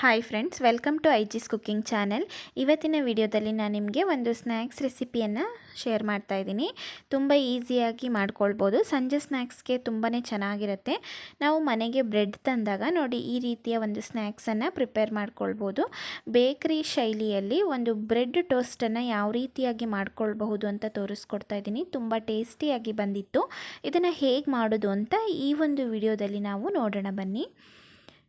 Hi friends welcome to ಐ ಜಿಸ್ cooking channel ಇವತ್ತಿನ ವಿಡಿಯೋದಲ್ಲಿ ನಾನು ನಿಮಗೆ ಒಂದು ಸ್ನ್ಯಾಕ್ಸ್ ರೆಸಿಪಿಯನ್ನು ಶೇರ್ ಮಾಡ್ತಾ ಇದ್ದೀನಿ. ತುಂಬ ಈಸಿಯಾಗಿ ಮಾಡ್ಕೊಳ್ಬೋದು. ಸಂಜೆ ಸ್ನ್ಯಾಕ್ಸ್ಗೆ ತುಂಬಾ ಚೆನ್ನಾಗಿರುತ್ತೆ. ನಾವು ಮನೆಗೆ ಬ್ರೆಡ್ ತಂದಾಗ ನೋಡಿ ಈ ರೀತಿಯ ಒಂದು ಸ್ನ್ಯಾಕ್ಸನ್ನು ಪ್ರಿಪೇರ್ ಮಾಡ್ಕೊಳ್ಬೋದು. ಬೇಕ್ರಿ ಶೈಲಿಯಲ್ಲಿ ಒಂದು ಬ್ರೆಡ್ ಟೋಸ್ಟನ್ನು ಯಾವ ರೀತಿಯಾಗಿ ಮಾಡ್ಕೊಳ್ಬಹುದು ಅಂತ ತೋರಿಸ್ಕೊಡ್ತಾ ಇದ್ದೀನಿ. ತುಂಬ ಟೇಸ್ಟಿಯಾಗಿ ಬಂದಿತ್ತು. ಇದನ್ನು ಹೇಗೆ ಮಾಡೋದು ಅಂತ ಈ ಒಂದು ವಿಡಿಯೋದಲ್ಲಿ ನಾವು ನೋಡೋಣ ಬನ್ನಿ.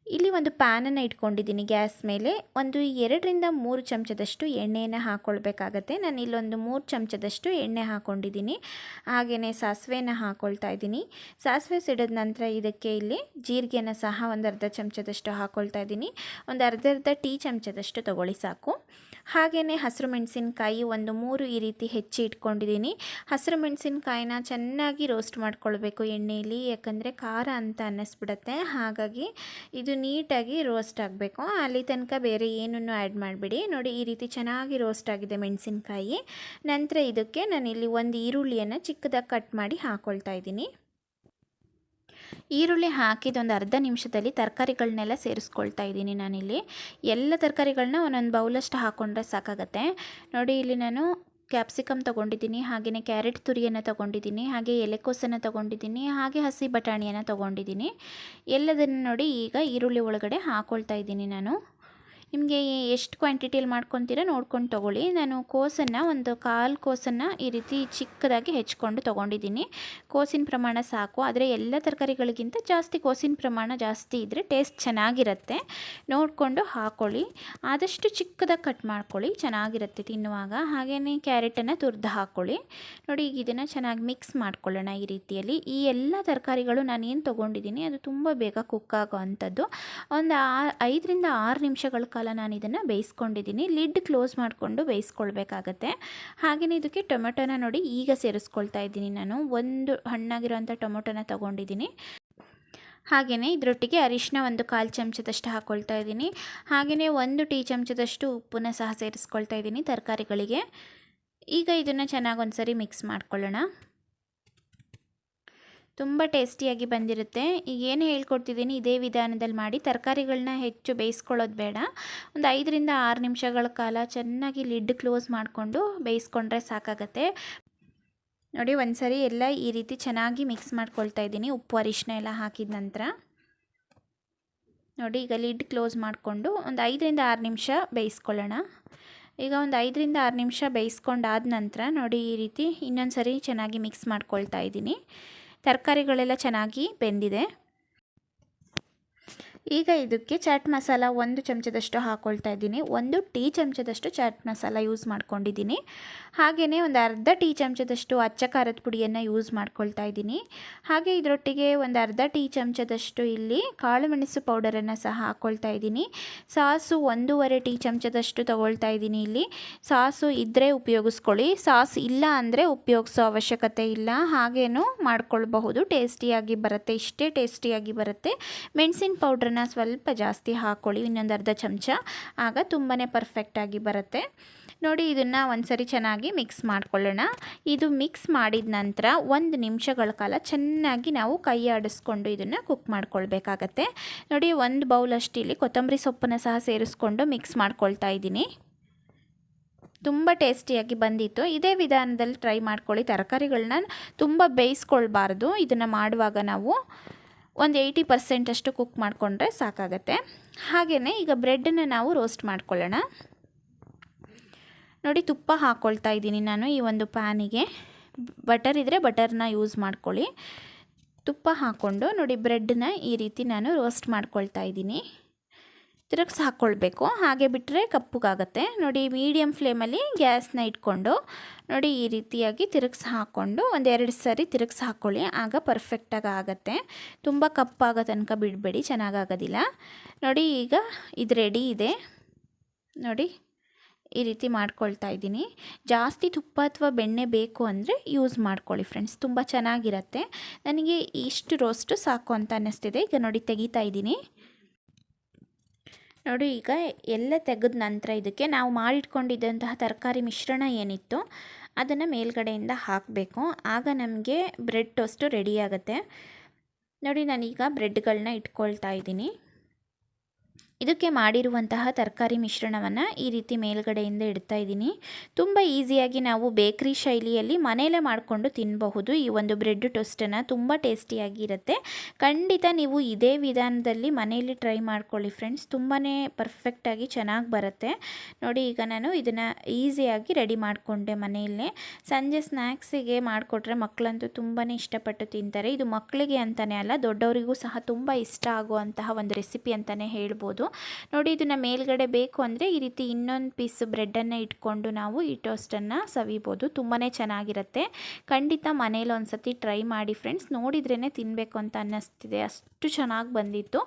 ಇಲ್ಲಿ ಒಂದು ಪ್ಯಾನನ್ನು ಇಟ್ಕೊಂಡಿದ್ದೀನಿ ಗ್ಯಾಸ್ ಮೇಲೆ. ಒಂದು ಎರಡರಿಂದ ಮೂರು ಚಮಚದಷ್ಟು ಎಣ್ಣೆಯನ್ನು ಹಾಕ್ಕೊಳ್ಬೇಕಾಗತ್ತೆ ನಾನು ಇಲ್ಲೊಂದು ಮೂರು ಚಮಚದಷ್ಟು ಎಣ್ಣೆ ಹಾಕ್ಕೊಂಡಿದ್ದೀನಿ ಹಾಗೆಯೇ ಸಾಸಿವೆನ ಹಾಕ್ಕೊಳ್ತಾ ಇದ್ದೀನಿ. ಸಾಸಿವೆ ಸಿಡಿದ ನಂತರ ಇದಕ್ಕೆ ಇಲ್ಲಿ ಜೀರಿಗೆನ ಸಹ ಒಂದು ಅರ್ಧ ಚಮಚದಷ್ಟು ಹಾಕ್ಕೊಳ್ತಾ ಇದ್ದೀನಿ. ಒಂದು ಅರ್ಧ ಅರ್ಧ ಟೀ ಚಮಚದಷ್ಟು ತಗೊಳ್ಳಿ ಸಾಕು. ಹಾಗೆಯೇ ಹಸಿರು ಮೆಣಸಿನ್ಕಾಯಿ ಒಂದು ಮೂರು ಈ ರೀತಿ ಹೆಚ್ಚಿ ಇಟ್ಕೊಂಡಿದ್ದೀನಿ. ಹಸಿರು ಮೆಣಸಿನ್ಕಾಯಿನ ಚೆನ್ನಾಗಿ ರೋಸ್ಟ್ ಮಾಡ್ಕೊಳ್ಬೇಕು ಎಣ್ಣೆಯಲ್ಲಿ. ಯಾಕಂದರೆ ಖಾರ ಅಂತ ಅನ್ನಿಸ್ಬಿಡತ್ತೆ. ಹಾಗಾಗಿ ಇದು ನೀಟಾಗಿ ರೋಸ್ಟ್ ಆಗಬೇಕು. ಅಲ್ಲಿ ತನಕ ಬೇರೆ ಏನನ್ನು ಆ್ಯಡ್ ಮಾಡಿಬಿಡಿ. ನೋಡಿ, ಈ ರೀತಿ ಚೆನ್ನಾಗಿ ರೋಸ್ಟ್ ಆಗಿದೆ ಮೆಣಸಿನ್ಕಾಯಿ. ನಂತರ ಇದಕ್ಕೆ ನಾನಿಲ್ಲಿ ಒಂದು ಈರುಳ್ಳಿಯನ್ನು ಚಿಕ್ಕದಾಗಿ ಕಟ್ ಮಾಡಿ ಹಾಕ್ಕೊಳ್ತಾ ಇದ್ದೀನಿ. ಈರುಳ್ಳಿ ಹಾಕಿದ ಒಂದು ಅರ್ಧ ನಿಮಿಷದಲ್ಲಿ ತರಕಾರಿಗಳನ್ನೆಲ್ಲ ಸೇರಿಸ್ಕೊಳ್ತಾ ಇದ್ದೀನಿ ನಾನಿಲ್ಲಿ. ಎಲ್ಲ ತರಕಾರಿಗಳನ್ನ ಒಂದೊಂದು ಬೌಲಷ್ಟು ಹಾಕ್ಕೊಂಡ್ರೆ ಸಾಕಾಗತ್ತೆ. ನೋಡಿ, ಇಲ್ಲಿ ನಾನು ಕ್ಯಾಪ್ಸಿಕಮ್ ತೊಗೊಂಡಿದ್ದೀನಿ ಹಾಗೆಯೇ ಕ್ಯಾರೆಟ್ ತುರಿಯನ್ನು ತೊಗೊಂಡಿದ್ದೀನಿ, ಹಾಗೆ ಎಲೆಕೋಸನ್ನು ತೊಗೊಂಡಿದ್ದೀನಿ, ಹಾಗೆ ಹಸಿ ಬಟಾಣಿಯನ್ನು ತೊಗೊಂಡಿದ್ದೀನಿ. ಎಲ್ಲದನ್ನು ನೋಡಿ ಈಗ ಈರುಳ್ಳಿ ಒಳಗಡೆ ಹಾಕ್ಕೊಳ್ತಾ ಇದ್ದೀನಿ ನಾನು. ನಿಮಗೆ ಎಷ್ಟು ಕ್ವಾಂಟಿಟಿಯಲ್ಲಿ ಮಾಡ್ಕೊತೀರೋ ನೋಡ್ಕೊಂಡು ತೊಗೊಳ್ಳಿ. ನಾನು ಕೋಸನ್ನು ಒಂದು ಕಾಲು ಕೋಸನ್ನು ಈ ರೀತಿ ಚಿಕ್ಕದಾಗಿ ಹೆಚ್ಕೊಂಡು ತೊಗೊಂಡಿದ್ದೀನಿ. ಕೋಸಿನ ಪ್ರಮಾಣ ಸಾಕು. ಆದರೆ ಎಲ್ಲ ತರಕಾರಿಗಳಿಗಿಂತ ಜಾಸ್ತಿ ಕೋಸಿನ ಪ್ರಮಾಣ ಜಾಸ್ತಿ ಇದ್ದರೆ ಟೇಸ್ಟ್ ಚೆನ್ನಾಗಿರುತ್ತೆ. ನೋಡಿಕೊಂಡು ಹಾಕ್ಕೊಳ್ಳಿ ಆದಷ್ಟು ಚಿಕ್ಕದಾಗಿ ಕಟ್ ಮಾಡ್ಕೊಳ್ಳಿ. ಚೆನ್ನಾಗಿರುತ್ತೆ ತಿನ್ನುವಾಗ. ಹಾಗೆಯೇ ಕ್ಯಾರೆಟನ್ನು ತುರಿದು ಹಾಕ್ಕೊಳ್ಳಿ ನೋಡಿ, ಈಗ ಇದನ್ನು ಚೆನ್ನಾಗಿ ಮಿಕ್ಸ್ ಮಾಡ್ಕೊಳ್ಳೋಣ ಈ ರೀತಿಯಲ್ಲಿ. ಈ ಎಲ್ಲ ತರಕಾರಿಗಳು ನಾನು ಏನು ತೊಗೊಂಡಿದ್ದೀನಿ, ಅದು ತುಂಬ ಬೇಗ ಕುಕ್ ಆಗೋ ಅಂಥದ್ದು. ಒಂದು ಆ ಐದರಿಂದ ಆರು ನಿಮಿಷಗಳ ನಾನು ಇದನ್ನು ಬೇಯಿಸ್ಕೊಂಡಿದ್ದೀನಿ. ಲಿಡ್ ಕ್ಲೋಸ್ ಮಾಡಿಕೊಂಡು ಬೇಯಿಸ್ಕೊಳ್ಬೇಕಾಗತ್ತೆ. ಹಾಗೆಯೇ ಇದಕ್ಕೆ ಟೊಮೆಟೊನ ನೋಡಿ ಈಗ ಸೇರಿಸ್ಕೊಳ್ತಾ ಇದ್ದೀನಿ ನಾನು. ಒಂದು ಹಣ್ಣಾಗಿರೋಂಥ ಟೊಮೊಟೊನ ತೊಗೊಂಡಿದ್ದೀನಿ. ಹಾಗೆಯೇ ಇದರೊಟ್ಟಿಗೆ ಅರಿಶಿನ ಒಂದು ಕಾಲು ಚಮಚದಷ್ಟು ಹಾಕ್ಕೊಳ್ತಾ ಇದ್ದೀನಿ. ಹಾಗೆಯೇ ಒಂದು ಟೀ ಚಮಚದಷ್ಟು ಉಪ್ಪನ್ನು ಸಹ ಸೇರಿಸ್ಕೊಳ್ತಾ ಇದ್ದೀನಿ ತರಕಾರಿಗಳಿಗೆ. ಈಗ ಇದನ್ನು ಚೆನ್ನಾಗಿ ಒಂದು ಸರಿ ಮಿಕ್ಸ್ ಮಾಡ್ಕೊಳ್ಳೋಣ. ತುಂಬ ಟೇಸ್ಟಿಯಾಗಿ ಬಂದಿರುತ್ತೆ. ಈಗ ಏನು ಹೇಳ್ಕೊಡ್ತಿದ್ದೀನಿ, ಇದೇ ವಿಧಾನದಲ್ಲಿ ಮಾಡಿ ತರಕಾರಿಗಳನ್ನ ಹೆಚ್ಚು ಬೇಯಿಸ್ಕೊಳ್ಳೋದು ಬೇಡ. ಒಂದು ಐದರಿಂದ ಆರು ನಿಮಿಷಗಳ ಕಾಲ ಚೆನ್ನಾಗಿ ಲಿಡ್ ಕ್ಲೋಸ್ ಮಾಡಿಕೊಂಡು ಬೇಯಿಸ್ಕೊಂಡ್ರೆ ಸಾಕಾಗತ್ತೆ. ನೋಡಿ ಒಂದು ಸರಿ ಎಲ್ಲ ಈ ರೀತಿ ಚೆನ್ನಾಗಿ ಮಿಕ್ಸ್ ಮಾಡ್ಕೊಳ್ತಾ ಇದ್ದೀನಿ. ಉಪ್ಪು ಅರಿಶಿನ ಎಲ್ಲ ಹಾಕಿದ ನಂತರ. ನೋಡಿ, ಈಗ ಲಿಡ್ ಕ್ಲೋಸ್ ಮಾಡಿಕೊಂಡು ಒಂದು ಐದರಿಂದ ಆರು ನಿಮಿಷ ಬೇಯಿಸ್ಕೊಳ್ಳೋಣ. ಈಗ ಒಂದು ಐದರಿಂದ ಆರು ನಿಮಿಷ ಬೇಯಿಸ್ಕೊಂಡಾದ ನಂತರ ನೋಡಿ, ಈ ರೀತಿ ಇನ್ನೊಂದು ಸರಿ ಚೆನ್ನಾಗಿ ಮಿಕ್ಸ್ ಮಾಡ್ಕೊಳ್ತಾ ಇದ್ದೀನಿ. ತರಕಾರಿಗಳೆಲ್ಲ ಚೆನ್ನಾಗಿ ಬೆಂದಿದೆ. ಈಗ ಇದಕ್ಕೆ ಚಾಟ್ ಮಸಾಲ ಒಂದು ಚಮಚದಷ್ಟು ಹಾಕ್ಕೊಳ್ತಾ ಇದ್ದೀನಿ. ಒಂದು ಟೀ ಚಮಚದಷ್ಟು ಚಾಟ್ ಮಸಾಲ ಯೂಸ್ ಮಾಡ್ಕೊಂಡಿದ್ದೀನಿ. ಹಾಗೆಯೇ ಒಂದು ಅರ್ಧ ಟೀ ಚಮಚದಷ್ಟು ಅಚ್ಚ ಖಾರದ ಪುಡಿಯನ್ನು ಯೂಸ್ ಮಾಡ್ಕೊಳ್ತಾ ಇದ್ದೀನಿ. ಹಾಗೆ ಇದರೊಟ್ಟಿಗೆ ಒಂದು ಅರ್ಧ ಟೀ ಚಮಚದಷ್ಟು ಇಲ್ಲಿ ಕಾಳು ಮೆಣಸು ಪೌಡರನ್ನು ಸಹ ಹಾಕ್ಕೊಳ್ತಾ ಇದ್ದೀನಿ. ಸಾಸು ಒಂದೂವರೆ ಟೀ ಚಮಚದಷ್ಟು ತೊಗೊಳ್ತಾ ಇದ್ದೀನಿ ಇಲ್ಲಿ. ಸಾಸು ಇದ್ದರೆ ಉಪಯೋಗಿಸ್ಕೊಳ್ಳಿ. ಸಾಸ್ ಇಲ್ಲ ಅಂದರೆ ಉಪಯೋಗಿಸೋ ಅವಶ್ಯಕತೆ ಇಲ್ಲ. ಹಾಗೇನೂ ಮಾಡ್ಕೊಳ್ಬಹುದು. ಟೇಸ್ಟಿಯಾಗಿ ಬರುತ್ತೆ. ಇಷ್ಟೇ ಟೇಸ್ಟಿಯಾಗಿ ಬರುತ್ತೆ. ಮೆಣಸಿನ ಪೌಡ್ರನ್ನ ಸ್ವಲ್ಪ ಜಾಸ್ತಿ ಹಾಕ್ಕೊಳ್ಳಿ ಇನ್ನೊಂದು ಅರ್ಧ ಚಮಚ. ಆಗ ತುಂಬಾ ಪರ್ಫೆಕ್ಟಾಗಿ ಬರುತ್ತೆ. ನೋಡಿ, ಇದನ್ನು ಒಂದ್ಸರಿ ಚೆನ್ನಾಗಿ ಮಿಕ್ಸ್ ಮಾಡ್ಕೊಳ್ಳೋಣ. ಇದು ಮಿಕ್ಸ್ ಮಾಡಿದ ನಂತರ ಒಂದು ನಿಮಿಷಗಳ ಕಾಲ ಚೆನ್ನಾಗಿ ನಾವು ಕೈ ಆಡಿಸ್ಕೊಂಡು ಇದನ್ನು ಕುಕ್ ಮಾಡ್ಕೊಳ್ಬೇಕಾಗತ್ತೆ. ನೋಡಿ, ಒಂದು ಬೌಲಷ್ಟು ಇಲ್ಲಿ ಕೊತ್ತಂಬರಿ ಸೊಪ್ಪನ್ನು ಸಹ ಸೇರಿಸ್ಕೊಂಡು ಮಿಕ್ಸ್ ಮಾಡ್ಕೊಳ್ತಾ ಇದ್ದೀನಿ. ತುಂಬ ಟೇಸ್ಟಿಯಾಗಿ ಬಂದಿತ್ತು. ಇದೇ ವಿಧಾನದಲ್ಲಿ ಟ್ರೈ ಮಾಡ್ಕೊಳ್ಳಿ. ತರಕಾರಿಗಳನ್ನ ತುಂಬ ಬೇಯಿಸ್ಕೊಳ್ಬಾರ್ದು. ಇದನ್ನು ಮಾಡುವಾಗ ನಾವು ಒಂದು ಏಯ್ಟಿ ಪರ್ಸೆಂಟಷ್ಟು ಕುಕ್ ಮಾಡಿಕೊಂಡ್ರೆ ಸಾಕಾಗತ್ತೆ. ಹಾಗೆಯೇ ಈಗ ಬ್ರೆಡ್ಡನ್ನು ನಾವು ರೋಸ್ಟ್ ಮಾಡ್ಕೊಳ್ಳೋಣ. ನೋಡಿ ತುಪ್ಪ ಹಾಕ್ಕೊಳ್ತಾ ಇದ್ದೀನಿ ನಾನು ಈ ಒಂದು ಪ್ಯಾನಿಗೆ. ಬಟರ್ ಇದ್ದರೆ ಬಟರ್ನ ಯೂಸ್ ಮಾಡ್ಕೊಳ್ಳಿ. ತುಪ್ಪ ಹಾಕ್ಕೊಂಡು ನೋಡಿ ಬ್ರೆಡ್ಡನ್ನ ಈ ರೀತಿ ನಾನು ರೋಸ್ಟ್ ಮಾಡ್ಕೊಳ್ತಾ ಇದ್ದೀನಿ. ತಿರುಗ್ಸಿ ಹಾಕ್ಕೊಳ್ಬೇಕು ಹಾಗೆ ಬಿಟ್ಟರೆ ಕಪ್ಪುಗಾಗತ್ತೆ. ನೋಡಿ ಮೀಡಿಯಮ್ ಫ್ಲೇಮಲ್ಲಿ ಗ್ಯಾಸ್ನ ಇಟ್ಕೊಂಡು, ನೋಡಿ ಈ ರೀತಿಯಾಗಿ ತಿರುಗ್ಸಿ ಹಾಕ್ಕೊಂಡು ಒಂದೆರಡು ಸರಿ ತಿರುಗ್ಸಿ ಹಾಕ್ಕೊಳ್ಳಿ ಆಗ ಪರ್ಫೆಕ್ಟಾಗಿ ಆಗುತ್ತೆ. ತುಂಬ ಕಪ್ಪಾಗೋ ತನಕ ಬಿಡಬೇಡಿ, ಚೆನ್ನಾಗಾಗೋದಿಲ್ಲ. ನೋಡಿ ಈಗ ಇದು ರೆಡಿ ಇದೆ. ನೋಡಿ ಈ ರೀತಿ ಮಾಡ್ಕೊಳ್ತಾ ಇದ್ದೀನಿ. ಜಾಸ್ತಿ ತುಪ್ಪ ಅಥವಾ ಬೆಣ್ಣೆ ಬೇಕು ಅಂದರೆ ಯೂಸ್ ಮಾಡ್ಕೊಳ್ಳಿ ಫ್ರೆಂಡ್ಸ್ ತುಂಬ ಚೆನ್ನಾಗಿರುತ್ತೆ. ನನಗೆ ಇಷ್ಟು ರೋಸ್ಟು ಸಾಕು ಅಂತ ಅನ್ನಿಸ್ತಿದೆ. ಈಗ ನೋಡಿ ತೆಗಿತಾ ಇದ್ದೀನಿ. ನೋಡಿ, ಈಗ ಎಲ್ಲ ತೆಗೆದ ನಂತರ ಇದಕ್ಕೆ ನಾವು ಮಾಡಿಟ್ಕೊಂಡಿದ್ದಂತಹ ತರಕಾರಿ ಮಿಶ್ರಣ ಏನಿತ್ತು ಅದನ್ನು ಮೇಲ್ಗಡೆಯಿಂದ ಹಾಕಬೇಕು. ಆಗ ನಮಗೆ ಬ್ರೆಡ್ ಟೋಸ್ಟು ರೆಡಿಯಾಗುತ್ತೆ ನೋಡಿ, ನಾನೀಗ ಬ್ರೆಡ್ಗಳನ್ನ ಇಟ್ಕೊಳ್ತಾ ಇದ್ದೀನಿ. ಇದಕ್ಕೆ ಮಾಡಿರುವಂತಹ ತರಕಾರಿ ಮಿಶ್ರಣವನ್ನು ಈ ರೀತಿ ಮೇಲ್ಗಡೆಯಿಂದ ಇಡ್ತಾ ಇದ್ದೀನಿ. ತುಂಬ ಈಸಿಯಾಗಿ ನಾವು ಬೇಕ್ರಿ ಶೈಲಿಯಲ್ಲಿ ಮನೆಯಲ್ಲೇ ಮಾಡಿಕೊಂಡು ತಿನ್ನಬಹುದು ಈ ಒಂದು ಬ್ರೆಡ್ ಟೊಸ್ಟನ್ನು ತುಂಬ ಟೇಸ್ಟಿಯಾಗಿರುತ್ತೆ ಖಂಡಿತ ನೀವು ಇದೇ ವಿಧಾನದಲ್ಲಿ ಮನೆಯಲ್ಲಿ ಟ್ರೈ ಮಾಡ್ಕೊಳ್ಳಿ ಫ್ರೆಂಡ್ಸ್. ತುಂಬಾ ಪರ್ಫೆಕ್ಟಾಗಿ ಚೆನ್ನಾಗಿ ಬರುತ್ತೆ. ನೋಡಿ, ಈಗ ನಾನು ಇದನ್ನು ಈಸಿಯಾಗಿ ರೆಡಿ ಮಾಡಿಕೊಂಡೆ ಮನೆಯಲ್ಲೇ. ಸಂಜೆ ಸ್ನ್ಯಾಕ್ಸಿಗೆ ಮಾಡಿಕೊಟ್ರೆ ಮಕ್ಕಳಂತೂ ತುಂಬಾ ಇಷ್ಟಪಟ್ಟು ತಿಂತಾರೆ. ಇದು ಮಕ್ಕಳಿಗೆ ಅಂತಲೇ ಅಲ್ಲ, ದೊಡ್ಡವರಿಗೂ ಸಹ ತುಂಬ ಇಷ್ಟ ಆಗುವಂತಹ ಒಂದು ರೆಸಿಪಿ ಅಂತಲೇ ಹೇಳ್ಬೋದು. ನೋಡಿ, ಇದನ್ನು ಮೇಲ್ಗಡೆ ಬೇಕು ಅಂದರೆ ಈ ರೀತಿ ಇನ್ನೊಂದು ಪೀಸ್ ಬ್ರೆಡ್ಡನ್ನು ಇಟ್ಕೊಂಡು ನಾವು ಈ ಟೋಸ್ಟನ್ನು ಸವಿಬೋದು. ತುಂಬಾ ಚೆನ್ನಾಗಿರುತ್ತೆ. ಖಂಡಿತ ಮನೇಲಿ ಒಂದು ಸತಿ ಟ್ರೈ ಮಾಡಿ ಫ್ರೆಂಡ್ಸ್ ನೋಡಿದ್ರೇ ತಿನ್ನಬೇಕು ಅಂತ ಅನ್ನಿಸ್ತಿದೆ. ಅಷ್ಟು ಚೆನ್ನಾಗಿ ಬಂದಿತ್ತು.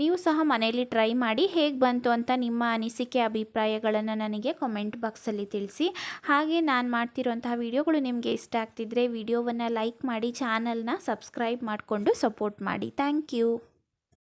ನೀವು ಸಹ ಮನೆಯಲ್ಲಿ ಟ್ರೈ ಮಾಡಿ ಹೇಗೆ ಬಂತು ಅಂತ ನಿಮ್ಮ ಅನಿಸಿಕೆ, ಅಭಿಪ್ರಾಯಗಳನ್ನು ನನಗೆ ಕಾಮೆಂಟ್ ಬಾಕ್ಸಲ್ಲಿ ತಿಳಿಸಿ. ಹಾಗೆ ನಾನು ಮಾಡ್ತಿರೋಂತಹ ವಿಡಿಯೋಗಳು ನಿಮಗೆ ಇಷ್ಟ ಆಗ್ತಿದ್ರೆ ವಿಡಿಯೋವನ್ನು ಲೈಕ್ ಮಾಡಿ ಚಾನಲ್ನ ಸಬ್ಸ್ಕ್ರೈಬ್ ಮಾಡಿಕೊಂಡು ಸಪೋರ್ಟ್ ಮಾಡಿ. Thank you